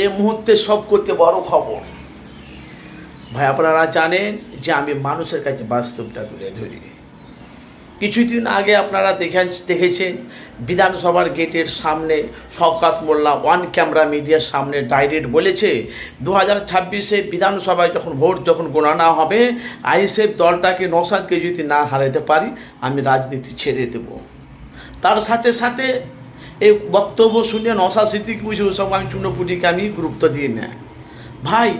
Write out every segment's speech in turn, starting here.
এই মুহূর্তে সব করতে বড় খবর। ভাই, আপনারা জানেন যে আমি মানুষের কাছে বাস্তবটা তুলে ধরি। কিছুদিন আগে আপনারা দেখেন দেখেছেন, বিধানসভার গেটের সামনে শওকাত মোল্লা ওয়ান ক্যামেরা মিডিয়ার সামনে ডাইরেক্ট বলেছে দু হাজার ছাব্বিশে বিধানসভায় যখন ভোট যখন গণনা হবে, আইএসএফ দলটাকে নসাদকে যদি না হারাতে পারি, আমি রাজনীতি ছেড়ে দেব। তার সাথে সাথে এই বক্তব্য শুনে নসা সিদ্দিক বুঝে ওসব আমি চুনোপুটিকে আমি গুরুত্ব দিই না। ভাই,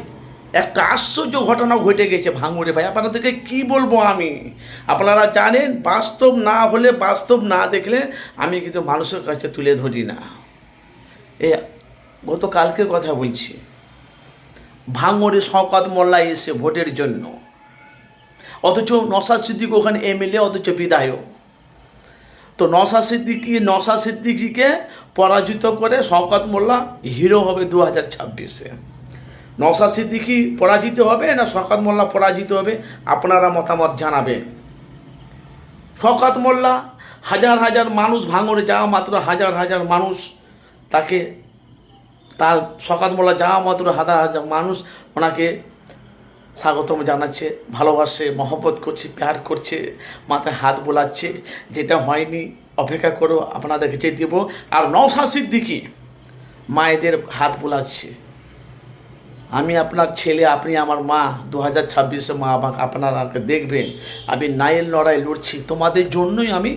একটা আশ্চর্য ঘটনা ঘটে গেছে ভাঙুরে ভাই। আপনাদেরকে কি বলব আমি? আপনারা জানেন, বাস্তব না হলে বাস্তব না দেখলে আমি কিন্তু মানুষের কাছে তুলে ধরি না। এ, গতকালকের কথা বলছি। ভাঙরে শওকত মোল্লা এসে ভোটের জন্য। অথচ নসাদ সিদ্দিক ওখানে এমএলএ, অথচ বিধায়ক। তো নসা সিদ্দিকি নসা সিদ্দিকিকে পরাজিত করে শওকত মোল্লা হিরো হবে দু হাজার ছাব্বিশে। নসা সিদ্দিকি পরাজিত হবে না শওকত মোল্লা পরাজিত হবে? আপনারা মতামত জানাবেন। শওকত মোল্লা হাজার হাজার মানুষ ভাঙড়ে যাওয়া মাত্র হাজার হাজার মানুষ তাকে, তার শওকত মোল্লা যাওয়া মাত্র হাজার হাজার মানুষ ওনাকে স্বাগতম জানাচ্ছে, ভালোবাসে, মহব্বত করছে, প্যার করছে, মাথায় হাত বোলাচ্ছে। যেটা হয়নি, অপেক্ষা করো আপনাদেরকে যে দেবো। আর নওশা সিদ্দিকি মায়েদের হাত বোলাচ্ছে। আমি আপনার ছেলে, আপনি আমার মা দু হাজার ছাব্বিশে মা আমাকে আপনারাকে দেখবেন। আমি নাইল লড়াই লড়ছি। তোমাদের জন্যই আমি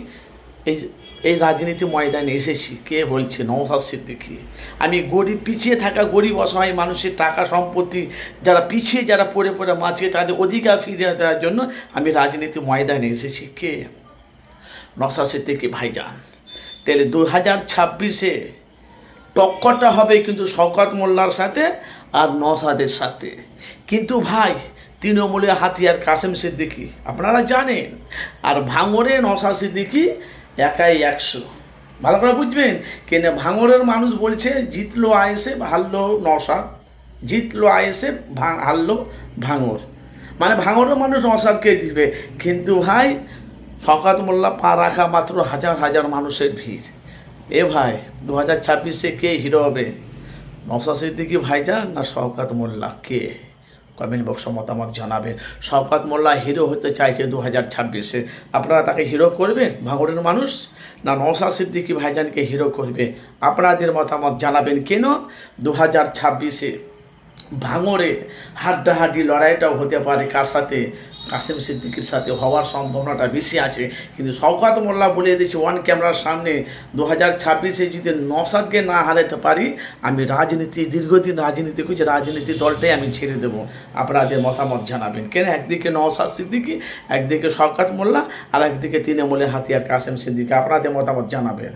এই এই রাজনীতি ময়দানে এসেছি। কে বলছে? নওশাদ সিদ্দিকি। আমি গরিব, পিছিয়ে থাকা গরিব, অসহায় মানুষের টাকা সম্পত্তি যারা পিছিয়ে, যারা পড়ে পড়ে মাঝে, তাদের অধিকার ফিরিয়ে দেওয়ার জন্য আমি রাজনীতি ময়দানে এসেছি। কে? নওশাদ সিদ্দিকি ভাইজান। তাহলে দু হাজার ছাব্বিশে টক্করটা হবে কিন্তু শওকত মোল্লার সাথে আর নসাদের সাথে। কিন্তু ভাই, তৃণমূলের হাতিয়ার কাসেম সিদ্দিকি, আপনারা জানেন। আর ভাঙরে নসা সিদ্দিকি একাই একশো। ভালো করে বুঝবেন? কেন ভাঙরের মানুষ বলছে, জিতলো আয়েসে হারলো নসাদ জিতলো আয়েসে হারলো ভাঙর। মানে ভাঙরের মানুষ নসাদকে দিবে কিন্তু ভাই শকাত মোল্লা পা রাখা মাত্র হাজার হাজার মানুষের ভিড়। এ ভাই দু হাজার ছাব্বিশে কে হিরো হবে? নওশাদ সিদ্দিকি ভাইজান না শওকাত মোল্লা? কে? কমেন্ট বক্সে মতামত জানাবেন। শওকাত মোল্লা হিরো হতে চাইছে দু হাজার ছাব্বিশে। আপনারা তাকে হিরো করবেন? ভাগরের মানুষ? না নৌসা সিদ্দিকি ভাইজানকে হিরো করবে? আপনাদের মতামত জানাবেন কেন? দু হাজার ছাব্বিশে ভাঙরে হাড্ডাহাড্ডি লড়াইটাও হতে পারে কার সাথে? কাসেম সিদ্দিকির সাথে হওয়ার সম্ভাবনাটা বেশি আছে। কিন্তু শওকাত মোল্লা বলে দিয়েছে, ওয়ান ক্যামেরার সামনে দু হাজার ছাব্বিশে যদি নসাদকে না হারাতে পারি, আমি রাজনীতি, দীর্ঘদিন রাজনীতি করছি, রাজনীতি দলটাই আমি ছেড়ে দেবো। আপনাদের মতামত জানাবেন। কেন? একদিকে নওসাদ সিদ্দিকি, একদিকে শওকাত মোল্লা, আর একদিকে তৃণমূলের হাতিয়ার কাসেম সিদ্দিকি। আপনাদের মতামত জানাবেন।